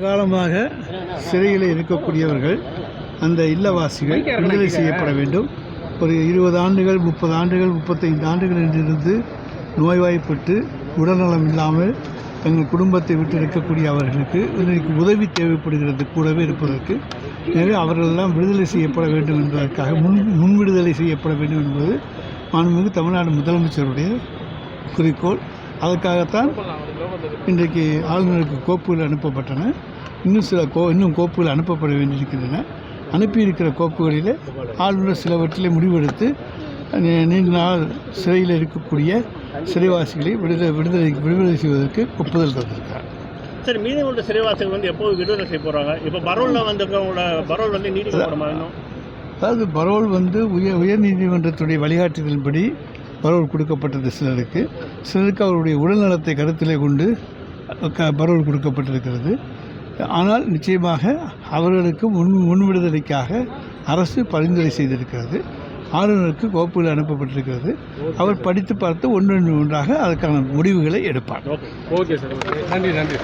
காலமாக சிறையில் இருக்கக்கூடியவர்கள் அந்த இல்லவாசிகள் விடுதலை செய்யப்பட வேண்டும். ஒரு இருபது ஆண்டுகள் முப்பது ஆண்டுகள் முப்பத்தைந்து ஆண்டுகள் என்றிருந்து நோய்வாய்ப்பட்டு உடல்நலம் இல்லாமல் தங்கள் குடும்பத்தை விட்டு இருக்கக்கூடிய அவர்களுக்கு இன்றைக்கு உதவி தேவைப்படுகிறது கூடவே இருப்பதற்கு. எனவே அவர்களெல்லாம் விடுதலை செய்யப்பட வேண்டும் என்பதற்காக முன் முன் விடுதலை செய்யப்பட வேண்டும் என்பது மாண்புமிகு தமிழ்நாடு முதலமைச்சருடைய குறிக்கோள். அதற்காகத்தான் இன்றைக்கு ஆளுநருக்கு கோப்புகள் அனுப்பப்பட்டன. இன்னும் சில கோ இன்னும் கோப்புகள் அனுப்பப்பட வேண்டியிருக்கின்றன. அனுப்பியிருக்கிற கோப்புகளில் ஆளுநர் சிலவற்றிலே முடிவெடுத்து நீண்ட நாள் சிறையில் இருக்கக்கூடிய சிறைவாசிகளை விடுதலை விடுதலை விடுதலை செய்வதற்கு ஒப்புதல் தந்திருக்கிறார். சரி மீதம் உள்ள சிறைவாசிகள் வந்து எப்போது விடுதலை செய்ய போகிறாங்க இப்போ பரோலில் வந்திருக்கவங்களோட பரோல் வந்து நீடிக்கப்படுமா அதாவது பரோல் வந்து உயர் உயர்நீதிமன்றத்துடைய வழிகாட்டுதலின்படி பரவல் கொடுக்கப்பட்டது சிலருக்கு. சிலருக்கு அவருடைய உடல்நலத்தை கருத்திலே கொண்டு க பரவல் கொடுக்கப்பட்டிருக்கிறது. ஆனால் நிச்சயமாக அவர்களுக்கு முன் முன் விடுதலைக்காக அரசு பரிந்துரை செய்திருக்கிறது. ஆளுநருக்கு கோப்புகள் அனுப்பப்பட்டிருக்கிறது. அவர் படித்து பார்த்து ஒன்று ஒன்றாக அதற்கான முடிவுகளை எடுப்பார். Okay sir. நன்றி நன்றி.